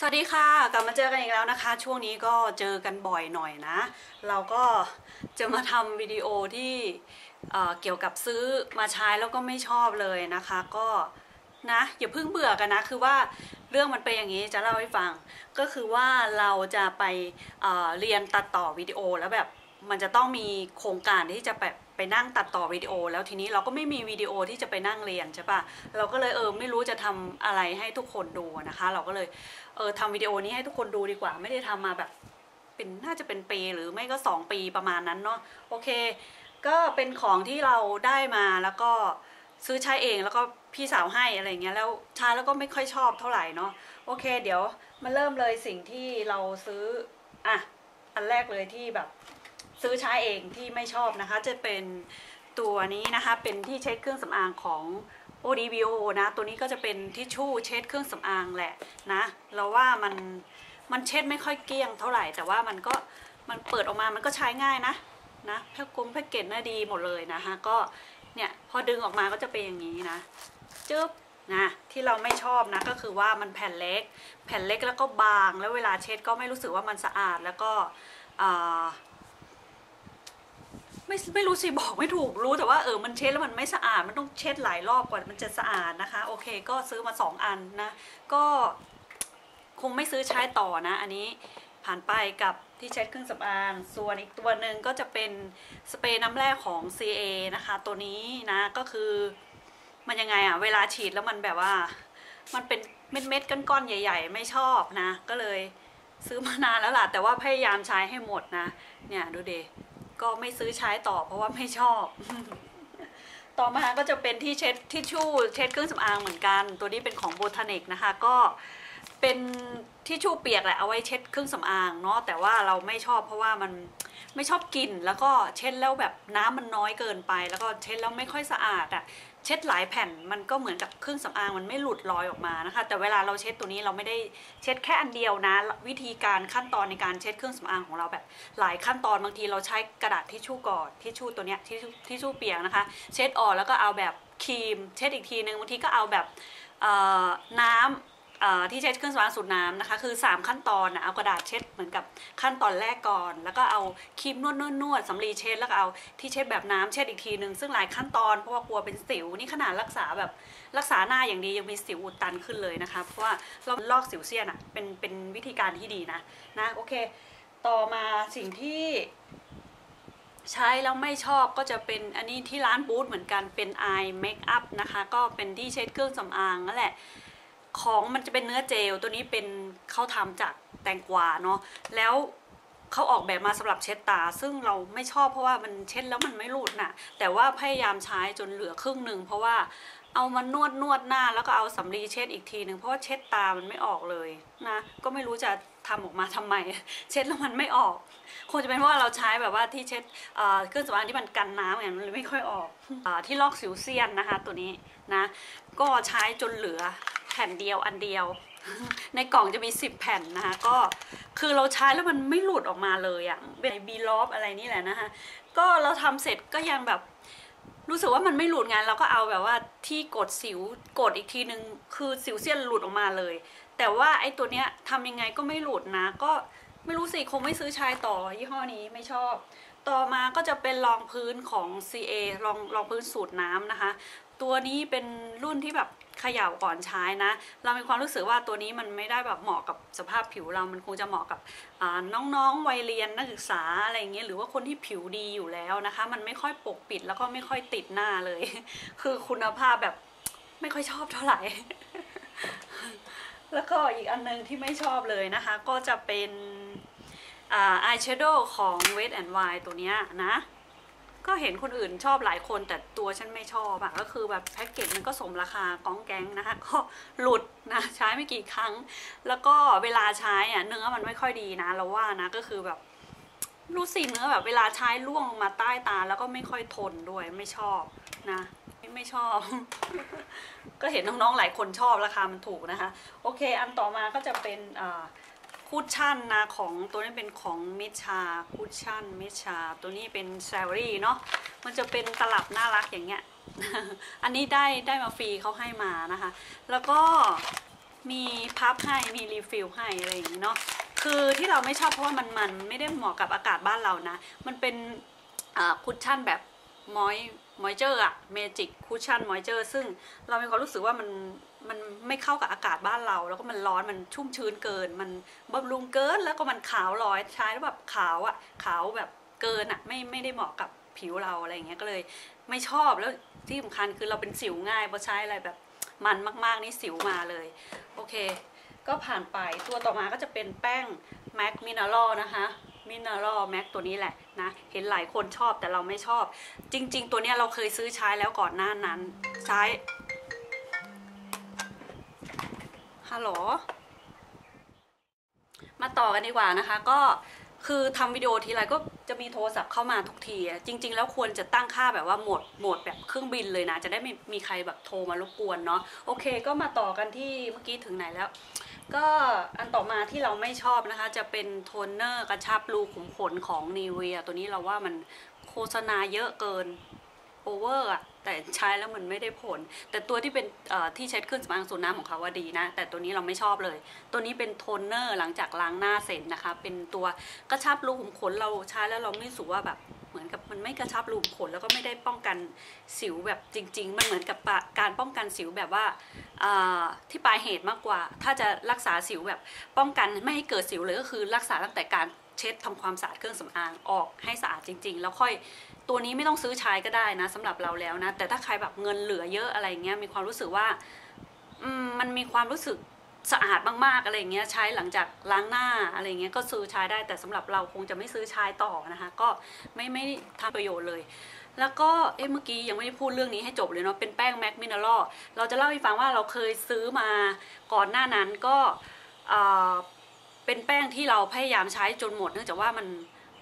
สวัสดีค่ะกลับมาเจอกันอีกแล้วนะคะ ช่วงนี้ก็เจอกันบ่อยหน่อยนะ เราก็จะมาทำวิดีโอที่เอ่เกี่ยวกับซื้อมาใช้แล้วก็ไม่ชอบเลยนะคะ ก็นะอย่าเพิ่งเบื่อกันนะ คือว่าเรื่องมันเป็นอย่างนี้จะเล่าให้ฟัง ก็คือว่าเราจะไปเเรียนตัดต่อวิดีโอแล้วแบบมันจะต้องมีโครงการที่จะแบบ ไปนั่งตัดต่อวิดีโอ แล้วทีนี้เราก็ไม่มีวิดีโอที่จะไปนั่งเรียนใช่ปะเราก็เลยเออไม่รู้จะทำอะไรให้ทุกคนดูนะคะ เราก็เลยเออทำวิดีโอนี้ให้ทุกคนดูดีกว่า ไม่ได้ทำมาแบบเป็นน่าจะเป็นปีหรือไม่ก็สองปีประมาณนั้นเนาะโอเค ก็เป็นของที่เราได้มาแล้วก็ซื้อใช้เองแล้วก็พี่สาวให้อะไรเงี้ยแล้วใช้แล้วก็ไม่ค่อยชอบเท่าไหร่เนาะโอเค เดี๋ยวมาเริ่มเลยสิ่งที่เราซื้ออะอันแรกเลยที่แบบ ซื้อใช้เองที่ไม่ชอบนะคะ จะเป็นตัวนี้นะคะ เป็นที่เช็ดเครื่องสำอางของ ODBO นะ ตัวนี้ก็จะเป็นทิชชู่เช็ดเครื่องสำอางแหละนะ เราว่ามันมันเช็ดไม่ค่อยเกลี้ยงเท่าไหร่ แต่ว่ามันก็มันเปิดออกมามันก็ใช้ง่ายนะนะแพ็กกลมแพ็กเกจน่าดีหมดเลยนะคะ ก็เนี่ยพอดึงออกมาก็จะเป็นอย่างนี้นะจึ๊บนะที่เราไม่ชอบนะก็คือว่ามันแผ่นเล็ก แผ่นเล็กแล้วก็บางแล้วเวลาเช็ดก็ไม่รู้สึกว่ามันสะอาดแล้วก็อ่า ไม่ไม่รู้สิบอกไม่ถูกรู้แต่ว่าเออมันเช็ดแล้วมันไม่สะอาดมันต้องเช็ดหลายรอบกว่ามันจะสะอาดนะคะ โอเคก็ซื้อมาสองอันนะก็คงไม่ซื้อใช้ต่อนะ อันนี้ผ่านไปกับที่เช็ดเครื่องสำอาง ส่วนอีกตัวหนึ่งก็จะเป็นสเปรย์น้ำแร่ของ CA นะคะ ตัวนี้นะก็คือมันยังไงอะเวลาฉีดแล้วมันแบบว่า มันเป็นเม็ดเม็ดก้อนๆใหญ่ ๆ ไม่ชอบนะ ก็เลยซื้อมานานแล้วล่ะแต่ว่าพยายามใช้ให้หมดนะ เนี่ยดูเด ก็ไม่ซื้อใช้ต่อเพราะว่าไม่ชอบ ต่อมาก็จะเป็นที่เช็ดทิชชู่เช็ดเครื่องสำอางเหมือนกัน ตัวนี้เป็นของโบทานิกนะคะ ก็เป็นทิชชู่เปียกแหละเอาไว้เช็ดเครื่องสำอางเนาะแต่ว่าเราไม่ชอบเพราะว่ามันไม่ชอบกลิ่นแล้วก็เช็ดแล้วแบบน้ำมันน้อยเกินไป แล้วก็เช็ดแล้วไม่ค่อยสะอาดอะ่ะ เช็ดหลายแผ่นมันก็เหมือนกับเครื่องสำอางมันไม่หลุดลอยออกมานะคะ แต่เวลาเราเช็ดตัวนี้เราไม่ได้เช็ดแค่อันเดียวนะ วิธีการขั้นตอนในการเช็ดเครื่องสำอางของเราแบบหลายขั้นตอนบางทีเราใช้กระดาษทิชชู่ก่อนทิชชู่ตัวเนี้ยทิชชู่ทิชชู่เปียกนะคะ เช็ดออกแล้วก็เอาแบบครีม เช็ดอีกทีนึงบางทีก็เอาแบบน้ำ ที่เช็ดเครื่องสำอางสูตรน้ำนะคะ คือ 3 ขั้นตอนนะเอากระดาษเช็ดเหมือนกับขั้นตอนแรกก่อน แล้วก็เอาครีมนวดนวดนวดสำลีเช็ดแล้วก็เอาที่เช็ดแบบน้ำเช็ดอีกทีนึงซึ่งหลายขั้นตอนเพราะว่ากลัวเป็นสิวนี่ขนาดรักษาแบบรักษาหน้าอย่างดียังมีสิวอุดตันขึ้นเลยนะคะ เพราะว่าเราลอกสิวเซียนอะเป็นเป็นวิธีการที่ดีนะนะโอเค ต่อมาสิ่งที่ใช้แล้วไม่ชอบก็จะเป็นอันนี้ที่ร้านบูธเหมือนกันเป็น eye makeup นะคะ ก็เป็นที่เช็ดเครื่องสำอางนั่นแหละ ของมันจะเป็นเนื้อเจลตัวนี้เป็นเขาทำจากแตงกวาเนาะแล้วเขาออกแบบมาสำหรับเช็ดตา ซึ่งเราไม่ชอบเพราะว่ามันเช็ดแล้วมันไม่หลุดน่ะ แต่ว่าพยายามใช้จนเหลือครึ่งหนึ่งเพราะว่าเอามานวดนวดหน้าแล้วก็เอาสำลีเช็ดอีกทีหนึ่งเพราะว่าเช็ดตามันไม่ออกเลยนะก็ไม่รู้จะทำออกมาทำไม เช็ดแล้วมันไม่ออกคงจะเป็นว่าเราใช้แบบว่าที่เช็ดเครื่องสำอางที่มันกันน้ำไงมันเลยไม่ค่อยออกอที่ลอกสิวเซียนนะคะ ตัวนี้นะ ก็ใช้จนเหลือ ผ่นเดียวอันเดียว ในกล่องจะมี 10 แผ่นนะคะก็คือเราใช้แล้วมันไม่หลุดออกมาเลยอะเป็นบีลอฟอะไรนี่แหละนะคะก็เราทำเสร็จก็ยังแบบรู้สึกว่ามันไม่หลุดไงเราก็เอาแบบว่าที่กดสิวกดอีกทีนึงคือสิวเซียนหลุดออกมาเลย แต่ว่าไอ้ตัวเนี้ยทำยังไงก็ไม่หลุดนะ ก็ไม่รู้สิคงไม่ซื้อใช้ต่อยี่ห้อนี้ไม่ชอบ ต่อมาก็จะเป็นรองพื้นของ CA รองรองพื้นสูตรน้ำนะคะ ตัวนี้เป็นรุ่นที่แบบ เขย่าก่อนใช้นะ เรามีความรู้สึกว่าตัวนี้มันไม่ได้แบบเหมาะกับสภาพผิวเรา มันคงจะเหมาะกับน้องๆวัยเรียนนักศึกษาอะไรอย่างเงี้ยหรือว่าคนที่ผิวดีอยู่แล้วนะคะ มันไม่ค่อยปกปิดแล้วก็ไม่ค่อยติดหน้าเลย คือคุณภาพแบบไม่ค่อยชอบเท่าไหร่ แล้วก็อีกอันนึงที่ไม่ชอบเลยนะคะ ก็จะเป็นอาอายแชโดว์ของ Wet n Wild ตัวเนี้ยนะ ก็เห็นคนอื่นชอบหลายคนแต่ตัวฉันไม่ชอบอะก็คือแบบแพ็กเกจมันก็สมราคากองแก๊งนะคะก็หลุดนะใช้ไม่กี่ครั้ง แล้วก็เวลาใช้อะเนื้อมันไม่ค่อยดีนะเราว่านะก็คือแบบรู้สิเนื้อแบบเวลาใช้ล่วงลงมาใต้ตาแล้วก็ไม่ค่อยทนด้วยไม่ชอบนะไม่ไม่ชอบ ก็เห็นน้องๆหลายคนชอบราคามันถูกนะคะ โอเค อันต่อมาก็จะเป็นอ่า คูชชั่นนะของตัวนี้เป็นของมิชาคูชชั่นมิชา ตัวนี้เป็นแซลรี่เนาะมันจะเป็นตลับน่ารักอย่างเงี้ย อันนี้ได้ได้มาฟรีเขาให้มานะคะ แล้วก็มีพับให้มีรีฟิลให้อะไรอย่างนี้เนาะคือที่เราไม่ชอบเพราะว่ามันมันไม่ได้เหมาะกับอากาศบ้านเรานะ มันเป็นคุชชั่นแบบมอย มอยเจอร์อะเมจิกคุชชั่นมอยเจอร์ซึ่งเรามีความรู้สึกว่ามันมันไม่เข้ากับอากาศบ้านเรา แล้วก็มันร้อนมันชุ่มชื้นเกิน มันบำรุงเกินแล้วก็มันขาวลอยใช้แล้วแบบขาวอะขาวแบบเกินอะไม่ไม่ได้เหมาะกับผิวเราอะไรอย่างเงี้ยก็เลยไม่ชอบแล้วที่สำคัญคือเราเป็นสิวง่ายพอใช้อะไรแบบมันมากๆนี่สิวมาเลย โอเค ก็ผ่านไปตัวต่อมาก็จะเป็นแป้งแม็กมินาลนะคะ มินาลแม็กตัวนี้แหละนะ เห็นหลายคนชอบแต่เราไม่ชอบ จริง ๆ ตัวนี้เราเคยซื้อใช้แล้วก่อนหน้านั้น ใช้ฮัลโหลมาต่อกันดีกว่านะคะ ก็คือทำวิดีโอทีไรก็จะมีโทรศัพท์เข้ามาทุกทีจริง ๆ แล้วควรจะตั้งค่าแบบว่าโหมดโหมดแบบเครื่องบินเลยนะ จะได้ไม่มีใครแบบโทรมารบกวนเนาะโอเค ก็มาต่อกันที่เมื่อกี้ถึงไหนแล้ว ก็อันต่อมาที่เราไม่ชอบนะคะ จะเป็นโทนเนอร์กระชับรูขุมขนของนีเวียตัวนี้เราว่ามันโฆษณาเยอะเกินโอเวอร์อะแต่ใช้แล้วมันไม่ได้ผล แต่ตัวที่เป็นที่ใช้ขึ้นสมางสูนน้ำของเขาว่าดีนะ แต่ตัวนี้เราไม่ชอบเลย ตัวนี้เป็นโทนเนอร์หลังจากล้างหน้าเสร็จนะคะ เป็นตัวกระชับรูขุมขนเราใช้แล้วเราไม่รู้สึกว่าแบบ เหมือนกับมันไม่กระชับรูขุมขนแล้วก็ไม่ได้ป้องกันสิวแบบจริง ๆ มันเหมือนกับการป้องกันสิวแบบว่าที่ปลายเหตุมากกว่า ถ้าจะรักษาสิวแบบป้องกันไม่ให้เกิดสิวเลยก็คือรักษาตั้งแต่การเช็ดทำความสะอาดเครื่องสำอางออกให้สะอาดจริง ๆ แล้วค่อยตัวนี้ไม่ต้องซื้อใช้ก็ได้นะสำหรับเราแล้วนะ แต่ถ้าใครแบบเงินเหลือเยอะอะไรเงี้ยมีความรู้สึกว่ามันมีความรู้สึก สะอาดมากๆอะไรเงี้ยใช้หลังจากล้างหน้าอะไรเงี้ยก็ซื้อใช้ได้แต่สำหรับเราคงจะไม่ซื้อใช้ต่อนะคะ ก็ไม่ไม่ทำประโยชน์เลย แล้วก็เอ๊ะเมื่อกี้ยังไม่ได้พูดเรื่องนี้ให้จบเลยเนาะเป็นแป้งแม็กมินาลเราจะเล่าให้ฟังว่าเราเคยซื้อมาก่อนหน้านั้นก็เป็นแป้งที่เราพยายามใช้จนหมด เนื่องจากว่ามัน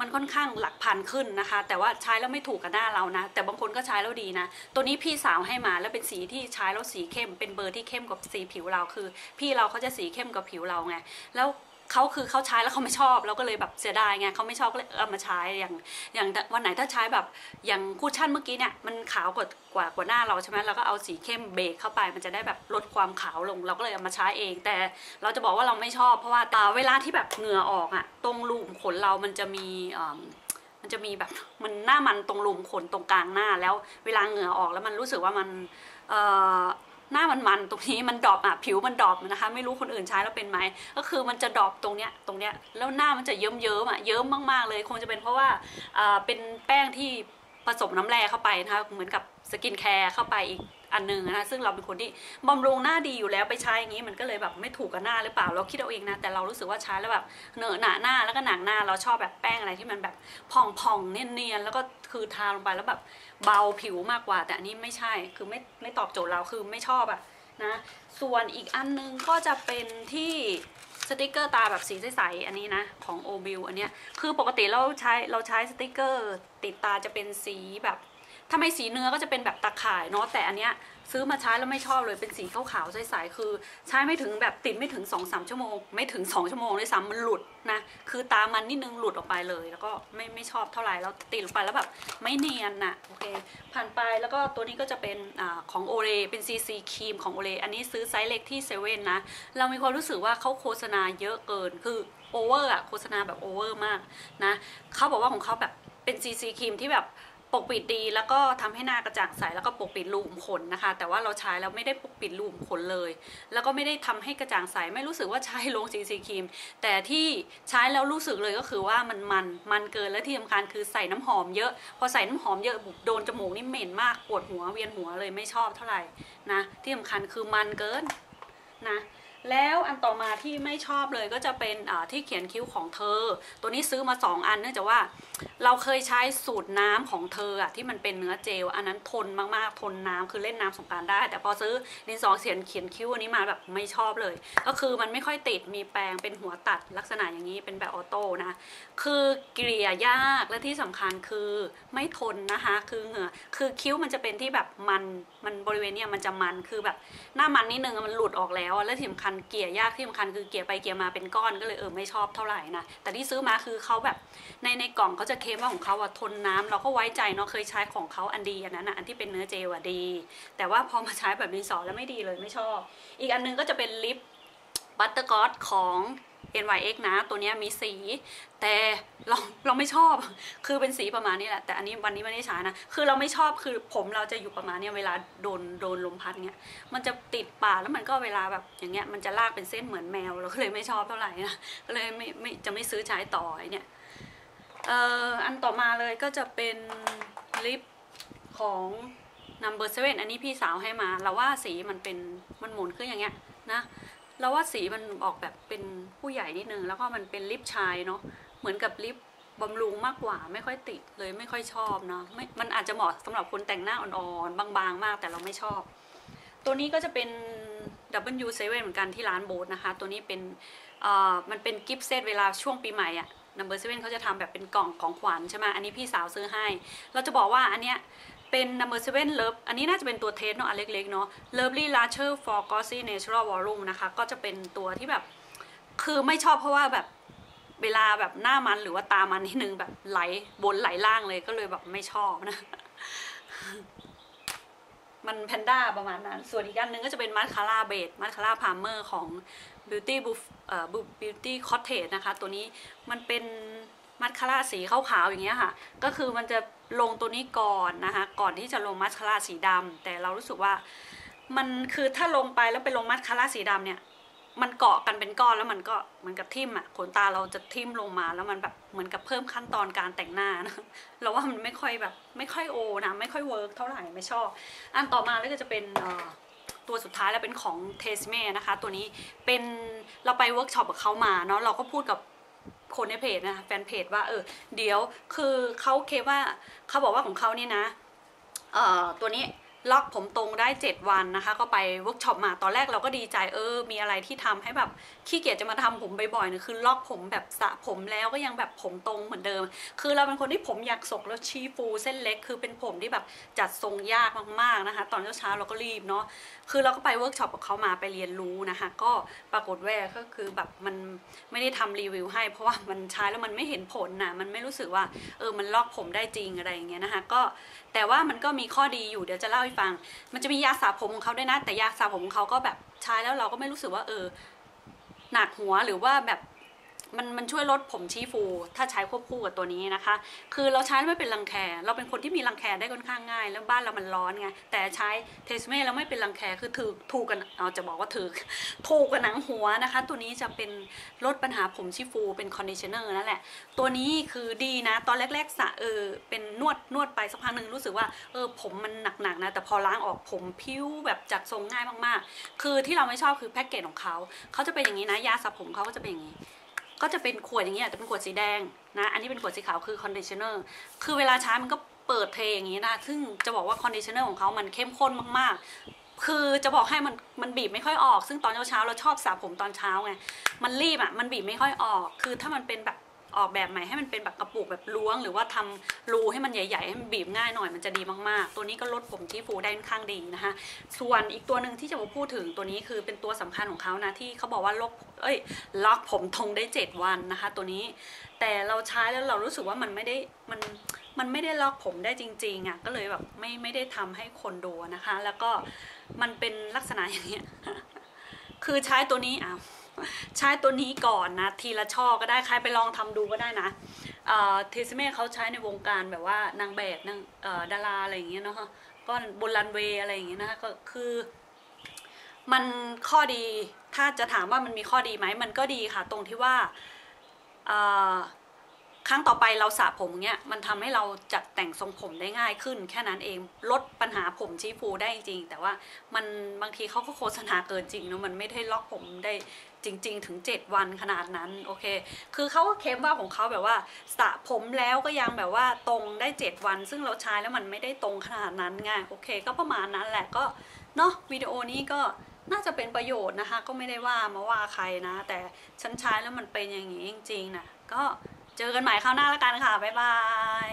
มันค่อนข้างหลักพันขึ้นนะคะ แต่ว่าใช้แล้วไม่ถูกกับหน้าเรานะ แต่บางคนก็ใช้แล้วดีนะ ตัวนี้พี่สาวให้มาแล้วเป็นสีที่ใช้แล้วสีเข้ม เป็นเบอร์ที่เข้มกับสีผิวเราคือ พี่เราเขาจะสีเข้มกับผิวเราไงแล้ว เขาคือเขาใช้แล้วเขาไม่ชอบเราก็เลยแบบเสียดายไงเขาไม่ชอบก็เลยเอามาใช้อย่างอย่างวันไหนถ้าใช้แบบอย่างคูชั่นเมื่อกี้เนี่ยมันขาวกว่ากว่ากว่าหน้าเราใช่ไหมเราก็เอาสีเข้มเบรกเข้าไป มันจะได้แบบลดความขาวลง เราก็เลยเอามาใช้เอง แต่เราจะบอกว่าเราไม่ชอบ เพราะว่าตาเวลาที่แบบเหงื่อออกอะตรงรูมขนเรามันจะมีมันจะมีแบบมันหน้ามันตรงรูมขนตรงกลางหน้าแล้วเวลาเหงื่อออกแล้วมันรู้สึกว่ามัน หน้ามันมันตรงนี้มันดรอปอะผิวมันดรอปนะคะ ไม่รู้คนอื่นใช้แล้วเป็นไหมก็คือมันจะดรอปตรงเนี้ยตรงเนี้ยแล้วหน้ามันจะเยิ้มเยิ้มอะเยิ้มมากๆเลยคงจะเป็นเพราะว่าเป็นแป้งที่ผสมน้ำแร่เข้าไปนะคะเหมือนกับสกินแคร์เข้าไปอีก อันหนึ่งนะซึ่งเราเป็นคนที่บำรุงหน้าดีอยู่แล้วไปใช้อย่างนี้มันก็เลยแบบไม่ถูกกับหน้าหรือเปล่าเราคิดเอาเองนะแต่เรารู้สึกว่าใช้แล้วแบบเหนอะหนาหน้าแล้วก็หนังหน้าเราชอบแบบแป้งอะไรที่มันแบบผ่องๆเนียนๆแล้วก็คือทาลงไปแล้วแบบเบาผิวมากกว่า แต่อันนี้ไม่ใช่คือไม่ไม่ตอบโจทย์เราคือไม่ชอบอะนะส่วนอีกอันนึงก็จะเป็นที่สติกเกอร์ตาแบบสีใสๆอันนี้นะ ของโอบิลอันเนี้ยคือปกติเราใช้เราใช้สติกเกอร์ ติดตาจะเป็นสีแบบ ถ้าไม่สีเนื้อก็จะเป็นแบบตะข่ายเนาะแต่อันเนี้ยซื้อมาใช้แล้วไม่ชอบเลยเป็นสีขาวๆใสๆคือ ใช้ไม่ถึงแบบติดไม่ถึง2อสชั่วโมง ไม่ถึง 2 ชั่วโมงด้วยซ้ำมันหลุดนะคือตามันนิดนึงหลุดออกไปเลย แล้วก็ไม่ไม่ชอบเท่าไหร่แล้วติดลงไปแล้วแบบไม่เนียนนะโอเคผ่านไปแล้วก็ตัวนี้ก็จะเป็นอของโอเลเป็นซีซีครีมของโอเลอันนี้ซื้อไซส์เล็กที่เซเว่นนะเรามีความรู้สึกว่าเขาโฆษณาเยอะเกินคือโอเวอร์อะโฆษณาแบบโอเวอร์มากนะเขาบอกว่าของเขาแบบเป็นซีซีครีมที่แบบ ปกปิดดีแล้วก็ทำให้หน้ากระจ่างใสแล้วก็ปกปิดรูขุมขนนะคะ แต่ว่าเราใช้แล้วไม่ได้ปกปิดรูขุมขนเลย แล้วก็ไม่ได้ทำให้กระจ่างใสไม่รู้สึกว่าใช้ลงซีซีครีม แต่ที่ใช้แล้วรู้สึกเลยก็คือว่ามันมันมันเกินและที่สำคัญคือใส่น้ำหอมเยอะ พอใส่น้ำหอมเยอะบุบโดนจมูกนี่เหม็นมากปวดหัวเวียนหัวเลยไม่ชอบเท่าไหร่นะที่สำคัญคือมันเกินนะ แล้วอันต่อมาที่ไม่ชอบเลยก็จะเป็นที่เขียนคิ้วของเธอ ตัวนี้ซื้อมา 2 อันเนื่องจากว่า เราเคยใช้สูตรน้ำของเธออะที่มันเป็นเนื้อเจล อันนั้นทนมากๆทนน้ำคือเล่นน้ำสงการได้ แต่พอซื้อดินสอเขียนเขียนคิ้วอันนี้มาแบบไม่ชอบเลย ก็คือมันไม่ค่อยติดมีแปรงเป็นหัวตัดลักษณะอย่างนี้เป็นแบบออโต้นะคือเกลี่ยยากและที่สำคัญคือไม่ทนนะคะคือเหงื่อคือคิ้วมันจะเป็นที่แบบมันมันบริเวณเนี้ยมันจะมันคือแบบหน้ามันนิดนึงมันหลุดออกแล้วและที่สำคัญเกี่ยยากที่สำคัญคือเกี่ยไปเกี่ยมาเป็นก้อนก็เลยเออไม่ชอบเท่าไหร่นะแต่ที่ซื้อมาคือเขาแบบในในกล่องเขาจะเคลมว่าของเขาอะทนน้ำเราก็ไว้ใจเนาะเคยใช้ของเขาอันดีอันนั้นอะอันที่เป็นเนื้อเจลอะดี แต่ว่าพอมาใช้แบบดินสอแล้วไม่ดีเลยไม่ชอบ อีกอันนึงก็จะเป็นลิปบัตเตอร์กอสของ NYX นะ ตัวนี้มีสี แต่เราเราไม่ชอบ คือเป็นสีประมาณนี้แหละ แต่อันนี้วันนี้ไม่ได้ใช้นะ คือเราไม่ชอบ คือผมเราจะอยู่ประมาณนี้เวลาโดนโดนลมพัดเนี้ย มันจะติดป่าแล้วมันก็เวลาแบบอย่างเงี้ย มันจะลากเป็นเส้นเหมือนแมว เราก็เลยไม่ชอบเท่าไหร่นะ ก็เลยไม่ไม่จะไม่ซื้อใช้ต่อเนี่ย เอ่อ อันต่อมาเลยก็จะเป็นลิปของ number seven อันนี้พี่สาวให้มา เราว่าสีมันเป็นมันหมุนขึ้นอย่างเงี้ยนะ เราว่าสีมันออกแบบเป็นผู้ใหญ่นิดนึง แล้วก็มันเป็นลิปชายเนาะเหมือนกับลิปบำรุงมากกว่าไม่ค่อยติดเลยไม่ค่อยชอบเนาะไม่มันอาจจะเหมาะสำหรับคนแต่งหน้าอ่อนๆ บางๆ มากแต่เราไม่ชอบ ตัวนี้ก็จะเป็น W7 เหมือนกันที่ร้านโบสนะคะ ตัวนี้เป็นเอ่อมันเป็นกิฟต์เซตเวลาช่วงปีใหม่อะ number seven เขาจะทำแบบเป็นกล่องของขวัญใช่ไหมอันนี้พี่สาวซื้อให้ เราจะบอกว่าอันเนี้ย เป็น number seven love อันนี้น่าจะเป็นตัวเทสเนาะอันเล็กๆเนาะ lovely larger for glossy natural volume นะคะก็จะเป็นตัวที่แบบ คือไม่ชอบเพราะว่าแบบเวลาแบบหน้ามันหรือว่าตามันนิดนึงแบบไหลบนไหลล่างเลยก็เลยแบบไม่ชอบนะ มันแพนด้าประมาณนั้น ส่วนอีกอันนึงก็จะเป็นมัสคาร่าเบดมัสคาร่าพาร์เมอร์ของ Beauty Buff เอ่อ Beauty Cottage นะคะ ตัวนี้มันเป็น มัสคาร่าสีขาวๆอย่างเงี้ยค่ะ ก็คือมันจะลงตัวนี้ก่อนนะคะ ก่อนที่จะลงมัสคาร่าสีดำแต่เรารู้สึกว่ามันคือถ้าลงไปแล้วไปลงมัสคาร่าสีดำเนี่ยมันเกาะกันเป็นก้อนแล้วมันก็เหมือนกับทิ่มอะขนตาเราจะทิ่มลงมาแล้วมันแบบเหมือนกับเพิ่มขั้นตอนการแต่งหน้านะเราว่ามันไม่ค่อยแบบไม่ค่อยโอนะไม่ค่อยเวิร์กเท่าไหร่ไม่ชอบ อันต่อมาแล้วก็จะเป็นตัวสุดท้ายแล้วเป็นของเทสเม่นะคะ ตัวนี้เป็นเราไปเวิร์กช็อปกับเขามาเนาะเราก็พูดกับ คนในเพจนะคะแฟนเพจว่าเออเดี๋ยวคือเขาเคว่าเขาบอกว่าของเขาเนี่นะเอ่อตัวนี้ ล็อกผมตรงได้ 7 วันนะคะ ก็ไปเวิร์กช็อปมาตอนแรกเราก็ดีใจเออ มีอะไรที่ทำให้แบบขี้เกียจจะมาทำผมบ่อยๆเนี่ยคือล็อกผมแบบสระผมแล้วก็ยังแบบผมตรงเหมือนเดิม คือเราเป็นคนที่ผมอยากสกแล้วชี้ฟูเส้นเล็ก คือเป็นผมที่แบบจัดทรงยากมากๆนะคะ ตอนเช้าๆเราก็รีบเนาะคือเราก็ไปเวิร์กช็อปกับเขามาไปเรียนรู้นะคะ ก็ปรากฏว่าก็คือแบบมันไม่ได้ทำรีวิวให้ เพราะว่ามันใช้แล้วมันไม่เห็นผลนะมันไม่รู้สึกว่าเออมันล็อกผมได้จริงอะไรอย่างเงี้ยนะคะ ก็ แต่ว่ามันก็มีข้อดีอยู่เดี๋ยวจะเล่าให้ฟัง มันจะมียาสระผมของเขาด้วยนะ แต่ยาสระผมของเขาก็แบบใช้แล้วเราก็ไม่รู้สึกว่าเออหนักหัวหรือว่าแบบ มันมันช่วยลดผมชี้ฟูถ้าใช้ควบคู่กับตัวนี้นะคะ คือเราใช้แล้วไม่เป็นรังแค เราเป็นคนที่มีรังแคได้ค่อนข้างง่าย แล้วบ้านเรามันร้อนไง แต่ใช้เทสเม่แล้วไม่เป็นรังแค คือถือถูกกันเอาจะบอกว่าถือถูกกับหนังหัวนะคะ ตัวนี้จะเป็นลดปัญหาผมชี้ฟูเป็นคอนดิชเนอร์นั่นแหละ ตัวนี้คือดีนะ ตอนแรกๆสะเออเป็นนวดนวดไปสักพักหนึ่งรู้สึกว่าเออผมมันหนักๆนะ แต่พอล้างออกผมพิ้วแบบจัดทรงง่ายมากๆ คือที่เราไม่ชอบคือแพ็กเกจของเขา เขาจะเป็นอย่างนี้นะ ยาสระผมเขาก็จะเป็นอย่างนี้ ก็จะเป็นขวดอย่างเงี้ยแต่เป็นขวดสีแดงนะอันนี้เป็นขวดสีขาวคือคอนดิชเนอร์คือเวลาใช้มันก็เปิดเทอย่างนี้นะซึ่งจะบอกว่าคอนดิชเนอร์ของเขามันเข้มข้นมากๆ คือจะบอกให้มันมันบีบไม่ค่อยออก ซึ่งตอนเช้าๆเราชอบสระผมตอนเช้าไงมันรีบอะมันบีบไม่ค่อยออก คือถ้ามันเป็นแบบ ออกแบบใหม่ให้มันเป็นแบบกระปุกแบบล้วง หรือว่าทำรูให้มันใหญ่ๆให้มันบีบง่ายหน่อยมันจะดีมากๆ ตัวนี้ก็ลดผมที่ฟูได้ค่อนข้างดีนะคะ ส่วนอีกตัวหนึ่งที่จะมาพูดถึงตัวนี้คือเป็นตัวสำคัญของเขานะที่เขาบอกว่าลกเอ้ยล็อกผมทงได้ 7 วันนะคะ ตัวนี้แต่เราใช้แล้วเรารู้สึกว่ามันไม่ได้มันมันไม่ได้ล็อกผมได้จริงๆอะก็เลยแบบไม่ไม่ได้ทำให้คนดูนะคะ แล้วก็มันเป็นลักษณะอย่างเงี้ยคือใช้ตัวนี้อะ ใช้ตัวนี้ก่อนนะ ทีละช่อก็ได้ใครไปลองทำดูก็ได้นะเทสเม่เขาใช้ในวงการแบบว่านางแบบนางดาราอะไรอย่างเงี้ยเนาะก็บนรันเวย์อะไรอย่างเงี้ยนะคะก็คือมันข้อดีถ้าจะถามว่ามันมีข้อดีไหมมันก็ดีค่ะ ตรงที่ว่าครั้งต่อไปเราสระผมเงี้ยมันทำให้เราจัดแต่งทรงผมได้ง่ายขึ้น แค่นั้นเองลดปัญหาผมชี้ฟูได้จริง แต่ว่ามันบางทีเขาก็โฆษณาเกินจริงเนอะมันไม่ได้ล็อกผมได้ จริง ๆ ถึง 7 วันขนาดนั้นโอเค คือเขาก็เคมว่าของเขาแบบว่าสระผมแล้วก็ยังแบบว่าตรงได้ 7 วัน ซึ่งเราใช้แล้วมันไม่ได้ตรงขนาดนั้นไงโอเค ก็ประมาณนั้นแหละก็เนาะวิดีโอนี้ก็น่าจะเป็นประโยชน์นะคะ ก็ไม่ได้ว่ามาว่าใครนะ แต่ฉันใช้แล้วมันเป็นอย่างนี้จริงๆนะก็เจอกันใหม่คราวหน้าแล้วกันค่ะบ๊ายบาย